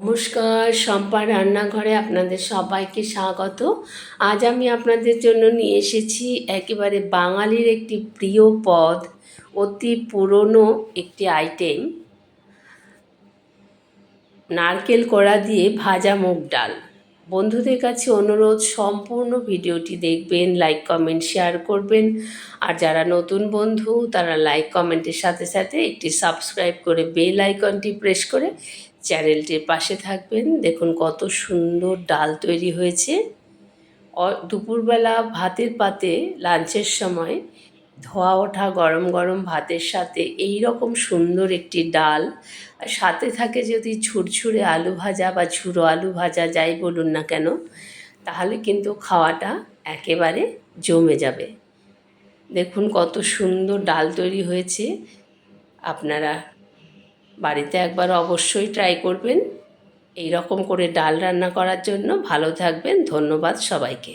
নমস্কার সম্পা রান্নাঘরে আপনাদের সবাইকে স্বাগত। আজ আমি আপনাদের জন্য নিয়ে এসেছি একেবারে বাঙালির একটি প্রিয় পদ, অতি পুরনো একটি আইটেম নারকেল কড়া দিয়ে ভাজা মুগ ডাল। বন্ধুদের কাছে অনুরোধ, সম্পূর্ণ ভিডিওটি দেখবেন লাইক কমেন্ট শেয়ার করবেন। আর যারা নতুন বন্ধু, তারা লাইক কমেন্টের সাথে সাথে একটি সাবস্ক্রাইব করে বেল আইকনটি প্রেস করে চ্যানেলটির পাশে থাকবেন। দেখুন কত সুন্দর ডাল তৈরি হয়েছে। দুপুরবেলা ভাতের পাতে লাঞ্চের সময় ধোয়া ওঠা, গরম গরম ভাতের সাথে এই রকম সুন্দর একটি ডাল। আর সাথে থাকে যদি ছুরছুরে আলু ভাজা বা ঝুরো আলু ভাজা যাই বলুন না কেন, তাহলে কিন্তু খাওয়াটা একেবারে জমে যাবে। দেখুন কত সুন্দর ডাল তৈরি হয়েছে। আপনারা বাড়িতে একবার অবশ্যই ট্রাই করবেন। এই রকম করে ডাল রান্না করার জন্য ভালো থাকবেন। ধন্যবাদ সবাইকে।